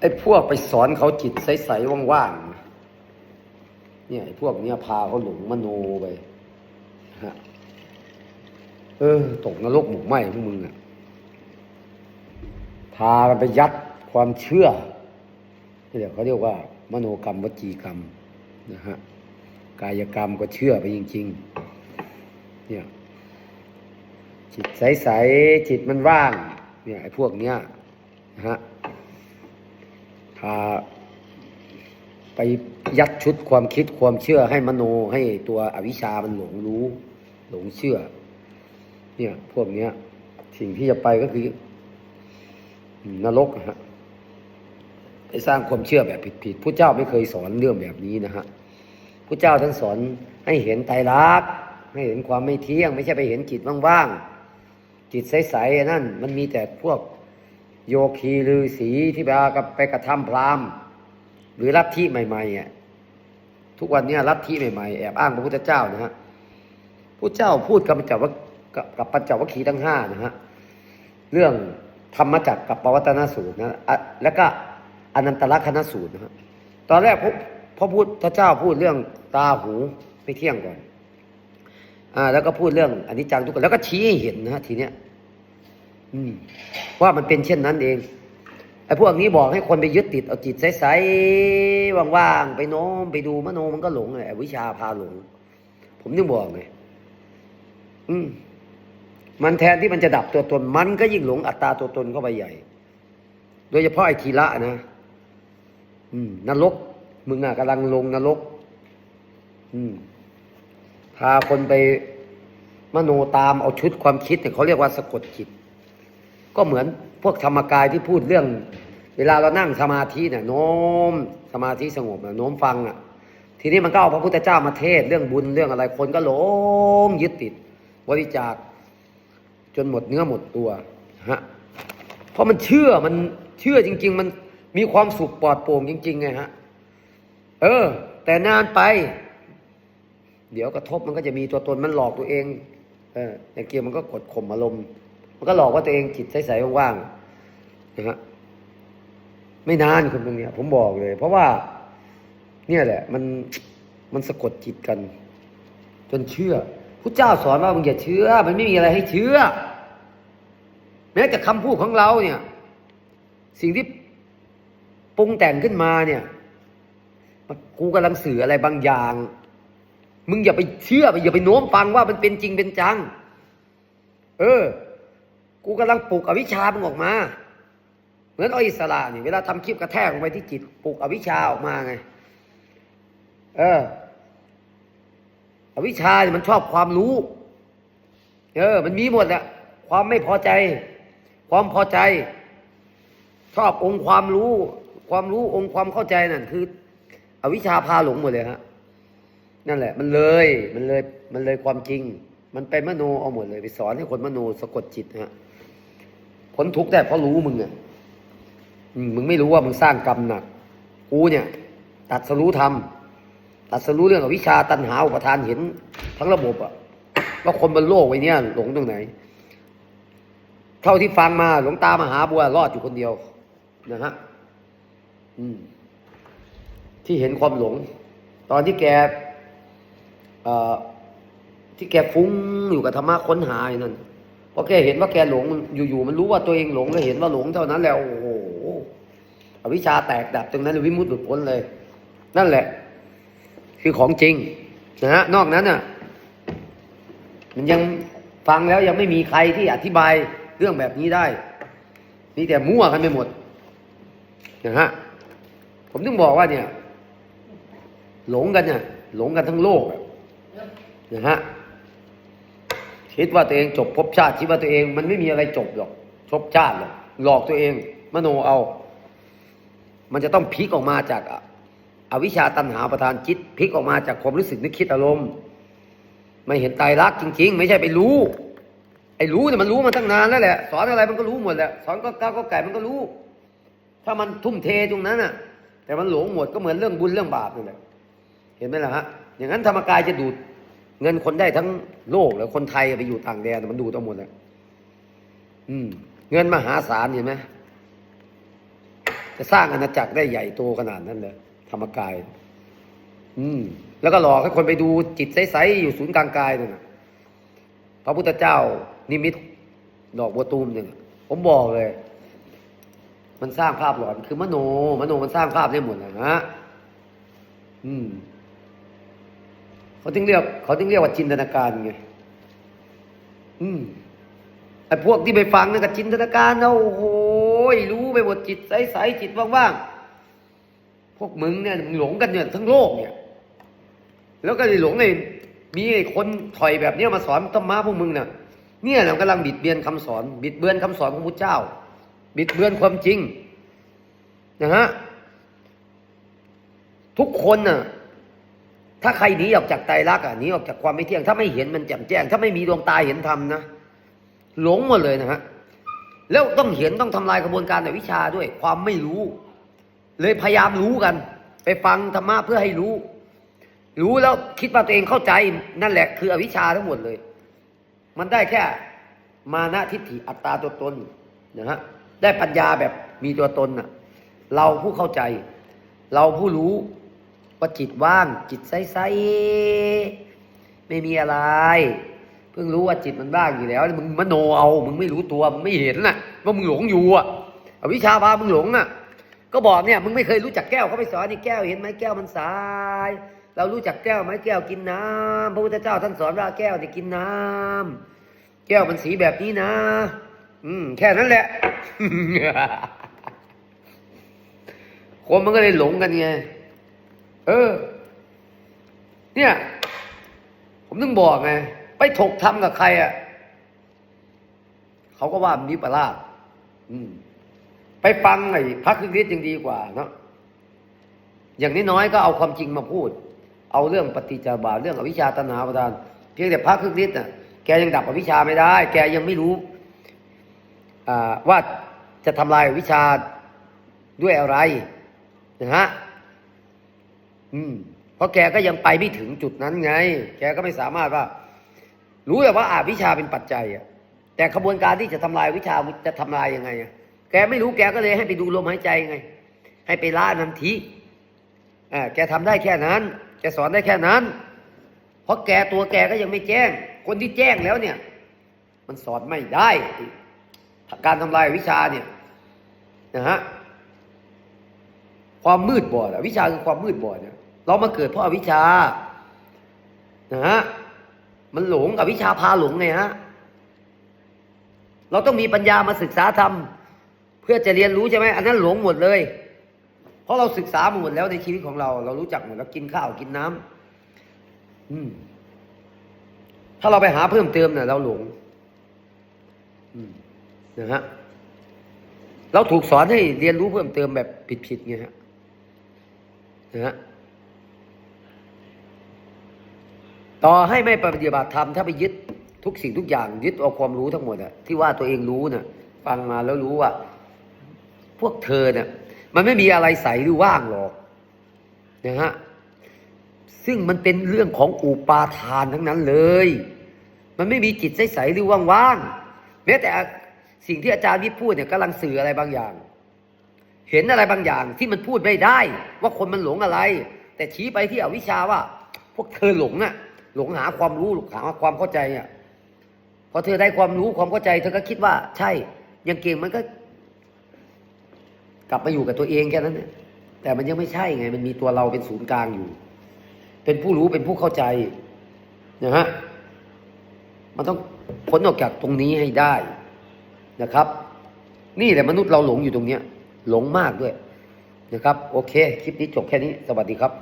ไอ้พวกไปสอนเขาจิตใสๆว่างๆ เนี่ยไอ้พวกเนี้ยพาเขาหลงมโนไปฮะเออ ตกนรกหมกไหมพวกมึงอะพากันไปยัดความเชื่อนี่แหละเขาเรียกว่า มโนกรรมวจีกรรมนะฮะกายกรรมก็เชื่อไปจริง ๆ เนี่ย จิตใสๆจิตมันว่าง เนี่ยไอ้พวกเนี้ยนะฮะ พาไปยัดชุดความคิดความเชื่อให้มโนให้ตัวอวิชามันหลงรู้ หลงเชื่อ เนี่ยพวกเนี้ย สิ่งที่จะไปก็คือนรกนะฮะไปสร้างความเชื่อแบบผิดๆผู้เจ้าไม่เคยสอนเรื่องแบบนี้นะฮะผู้เจ้าท่านสอนให้เห็นไตรลักษณ์ให้เห็นความไม่เที่ยง ไม่ใช่ไปเห็นจิตว่างๆจิตใสๆนั่น มันมีแต่พวก โยคีฤาษีที่ไปกับไปกระทำพราหมณ์ หรือลัทธิใหม่ๆอะทุกวันนี้ลัทธิใหม่ๆแอบอ้างพระพุทธเจ้านะฮะพระเจ้าพูดกับปัญจวัคกับปัญจวัคคีย์ทั้งห้านะฮะเรื่องธรรมจักรกับปวัตนสูตรนะอะแล้วก็อนันตลักษณสูตรนะฮะตอนแรกพระพระพุทธเจ้าพูดเรื่องตาหูไม่เที่ยงก่อนอ่าแล้วก็พูดเรื่องอนิจจังทุกข์แล้วก็ชี้ให้เห็นนะฮะทีเนี้ย อืมว่ามันเป็นเช่นนั้นเองไอ้พวกนี้บอกให้คนไปยึดติดเอาจิตใสๆว่างๆไปโน้มไปดูมโนมันก็หลงไอ้วิชาพาหลง ผมนึกบอกไงอืมมันแทนที่มันจะดับตัวตน มันก็ยิ่งหลงอัตตาตัวตนเข้าไปใหญ่ โดยเฉพาะไอ้ทีละนะอืมนรกมึงอะกำลังลงนรก อืมพาคนไปมโนตามเอาชุดความคิดเนี่ยเขาเรียกว่าสะกดจิต ก็เหมือนพวกธรรมกายที่พูดเรื่อง เวลาเรานั่งสมาธิเนี่ยโน้มสมาธิสงบเนะโน้มฟังอะทีนี้มันก็เอาพระพุทธเจ้ามาเทศเรื่องบุญเรื่องอะไรคนก็หลงยึดติด บริจาคจนหมดเนื้อหมดตัวฮะเพราะมันเชื่อมันเชื่อจริง ๆ มันมีความสุขปลอดโปร่งจริง ๆ ไงฮะ เออ แต่นานไป เดี๋ยวกระทบมันก็จะมีตัวตนมันหลอกตัวเอง เอออย่างเกียวมันก็กดข่มอารมณ์ มันก็หลอกว่าตัวเองจิตใสๆว่างๆนะฮะไม่นานคนตรงเนี้ยผมบอกเลย เพราะว่า เนี่ยแหละ มันมันสะกดจิตกัน จนเชื่อพระเจ้าสอนว่ามึงอย่าเชื่อ มันไม่มีอะไรให้เชื่อ แม้แต่คำพูดของเราเนี่ย สิ่งที่ปรุงแต่งขึ้นมาเนี่ยกูกำลังสื่ออะไรบางอย่าง มึงอย่าไปเชื่ออย่าไปโน้มฟังว่ามันเป็นจริงเป็นจัง เออ กูกำลังปลุกอวิชชามึงออกมา เหมือนออิสระนี่เวลาทำคลิปกระแทกลงไปที่จิตปลุกอวิชชาออกมาไง เออ อวิชชาเนี่ยมันชอบความรู้ เออ มันมีหมดแหละความไม่พอใจ ความพอใจ ชอบองค์ความรู้ ความรู้องค์ความเข้าใจนั่นคือ อวิชชาพาหลงหมดเลยฮะนั่นแหละ มันเลยมันเลยมันเลยความจริงมันไปมโนเอาหมดเลยไปสอนให้คนมโนสะกดจิตฮะ พ้นทุกข์ได้เพราะรู้มึงอะมึงไม่รู้ว่ามึงสร้างกรรมหนัก กูเนี่ย ตัดสรู้ธรรมตัดสรู้เรื่องวิชาตัณหาอุปทานเห็นทั้งระบบอะว่าคนบนโลกไว้เนี่ยหลงตรงไหน เท่าที่ฟังมาหลวงตามหาบัวรอดอยู่คนเดียวนะฮะอืมที่เห็นความหลง ตอนที่แกที่แกฟุ้งอยู่กับธรรมะค้นหาอยู่นั่น พอแกเห็นว่าแกหลงอยู่ๆมันรู้ว่าตัวเองหลงแล้วเห็นว่าหลงเท่านั้นแล้วโอ้โหอวิชชาแตกดับตรงนั้นวิมุตติหลุดพ้นเลย นั่นแหละ คือของจริงนะฮะนอกนั้นอะ มันยังฟังแล้วยังไม่มีใครที่อธิบายเรื่องแบบนี้ได้มีแต่มั่วกันไปหมดนะฮะผมถึงบอกว่าเนี่ย หลงกันเนี่ยหลงกันทั้งโลกนะฮะ คิดว่าตัวเองจบภพชาติคิดว่าตัวเอง มันไม่มีอะไรจบหรอกภพชาติหรอกหลอกตัวเอง มโนเอา มันจะต้องพลิกออกมาจากอวิชชาตัณหาประทานจิตพลิกออกมาจากความรู้สึกนึกคิดอารมณ์ไม่เห็นไตรลักจริง ๆ ไม่ใช่ไปรู้ ไอ้รู้เนี่ยมันรู้มาตั้งนานแล้วแหละสอนอะไรมันก็รู้หมดแหละสอนก็ก้าวก็ไก่มันก็รู้ ถ้ามันทุ่มเทตรงนั้นน่ะ แต่มันหลงหมดก็เหมือนเรื่องบุญเรื่องบาปนี่แหละเห็นไหมล่ะฮะอย่างนั้นธรรมกายจะดูด เงินคนได้ทั้งโลกแล้วคนไทยไปอยู่ต่างแดนมันดูดเอาหมดเลยอืม เงินมหาศาลเห็นไหมจะสร้างอาณาจักรได้ใหญ่โตขนาดนั้นเลยธรรมกาย อืม แล้วก็หลอกให้คนไปดูจิตใสๆอยู่ศูนย์กลางกายนั่นน่ะพระพุทธเจ้า นิมิตดอกบัวตูมเนี่ยผมบอกเลย มันสร้างภาพหลอนคือมโน มโนมันสร้างภาพได้หมดนะฮะอืม เขาถึงเรียกเขาถึงเรียกว่าจินตนาการไง อืมไอ้พวกที่ไปฟังนั่นก็จินตนาการนะโอ้โหรู้ไปหมดจิตใสๆจิตว่างๆพวกมึงเนี่ยมึงหลงกันเนี่ยทั้งโลกเนี่ย แล้วก็เลยหลงเลยมีไอ้คนถอยแบบนี้มาสอนธรรมะพวกมึงเนี่ยเนี่ยเรากำลังบิดเบือนคำสอน บิดเบือนคำสอนของพระเจ้า บิดเบือนความจริงนะฮะทุกคนน่ะ ถ้าใครหนีออกจากไตรลักษณ์อะหนีออกจากความไม่เที่ยง ถ้าไม่เห็นมันแจ่มแจ้ง ถ้าไม่มีดวงตาเห็นธรรมนะหลงหมดเลยนะฮะแล้วต้องเห็นต้องทำลายกระบวนการในวิชาด้วย ความไม่รู้ เลยพยายามรู้กัน ไปฟังธรรมะเพื่อให้รู้ รู้แล้วคิดว่าตัวเองเข้าใจนั่นแหละ คืออวิชชาทั้งหมดเลย มันได้แค่มานะทิฏฐิอัตตาตัวตนนะฮะได้ปัญญาแบบมีตัวตนน่ะ เราผู้เข้าใจ เราผู้รู้ ว่าจิตว่าง จิตใสๆไม่มีอะไร เพิ่งรู้ว่าจิตมันว่างอยู่แล้วมึงมโนเอา มึงไม่รู้ตัวมึงไม่เห็นน่ะ ว่ามึงหลงอยู่อะวิชาพามึงหลงน่ะ ก็บอกเนี่ยมึงไม่เคยรู้จักแก้วเขาไปสอนนี่แก้วเห็นไหมแก้วมันสายเรารู้จักแก้วไหมแก้วกินน้ำพระพุทธเจ้าท่านสอนว่าแก้วเนี่ยกินน้ำแก้วมันสีแบบนี้นะ อืม แค่นั้นแหละคนมันก็เลยหลงกันไง เออ เนี่ย ผมถึงบอกไง ไปถกทำกับใครอะเขาก็ว่ามันนิปลาอืมไปฟังไอ้พระคริสต์ยังดีกว่าเนาะอย่างน้อยๆก็เอาความจริงมาพูด เอาเรื่องปฏิจจาบาเรื่องอวิชชาตนาประทาน เพียงแต่พระคริสต์น่ะแกยังดับอวิชชาไม่ได้ แกยังไม่รู้ว่าจะทำลายอวิชชาด้วยอะไรนะฮะ อืมเพราะแกก็ยังไปไม่ถึงจุดนั้นไง แกก็ไม่สามารถว่า รู้แต่ว่าอาวิชาเป็นปัจจัยอะแต่ขบวนการที่จะทำลายวิชาจะทำลายยังไงอะแกไม่รู้แกก็เลยให้ไปดูลมหายใจไง ให้ไปละนันทีอ่าแกทำได้แค่นั้น แกสอนได้แค่นั้น เพราะแกตัวแกก็ยังไม่แจ้ง คนที่แจ้งแล้วเนี่ย มันสอนไม่ได้ การทำลายวิชาเนี่ยนะฮะความมืดบอดวิชาคือความมืดบอดเนี่ย เรามาเกิดเพราะอวิชชานะฮะมันหลงกับวิชาพาหลงไงฮะเราต้องมีปัญญามาศึกษาธรรมเพื่อจะเรียนรู้ใช่ไหมอันนั้นหลงหมดเลย เพราะเราศึกษามาหมดแล้วในชีวิตของเรา เรารู้จักหมดแล้วกินข้าวกินน้ำอืม ถ้าเราไปหาเพิ่มเติมเนี่ยเราหลงอืมนะฮะเราถูกสอนให้เรียนรู้เพิ่มเติมแบบผิดๆไงฮะนะฮะ ต่อให้ไม่ปฏิบัติธรรมถ้าไปยึดทุกสิ่งทุกอย่างยึดเอาความรู้ทั้งหมดอะที่ว่าตัวเองรู้น่ะฟังมาแล้วรู้ว่า พวกเธอเนี่ยมันไม่มีอะไรใสหรือว่างหรอกนะฮะซึ่งมันเป็นเรื่องของอุปาทานทั้งนั้นเลย มันไม่มีจิตใสๆหรือว่างๆแม้แต่สิ่งที่อาจารย์วิพูดเนี่ยกำลังสื่ออะไรบางอย่าง เห็นอะไรบางอย่างที่มันพูดไม่ได้ ว่าคนมันหลงอะไร แต่ชี้ไปที่อวิชชาว่า พวกเธอหลงอะ หลงหาความรู้หลงหาความเข้าใจอะพอเธอได้ความรู้ความเข้าใจ เธอก็คิดว่า ใช่ ยังเก่งมันก็ กลับมาอยู่กับตัวเองแค่นั้นเนี่ยแต่มันยังไม่ใช่ไง มันมีตัวเราเป็นศูนย์กลางอยู่ เป็นผู้รู้เป็นผู้เข้าใจนะฮะมันต้องพ้นออกจากตรงนี้ให้ได้นะครับ นี่แหละมนุษย์เราหลงอยู่ตรงเนี้ย หลงมากด้วยนะครับ โอเค คลิปนี้จบแค่นี้ สวัสดีครับ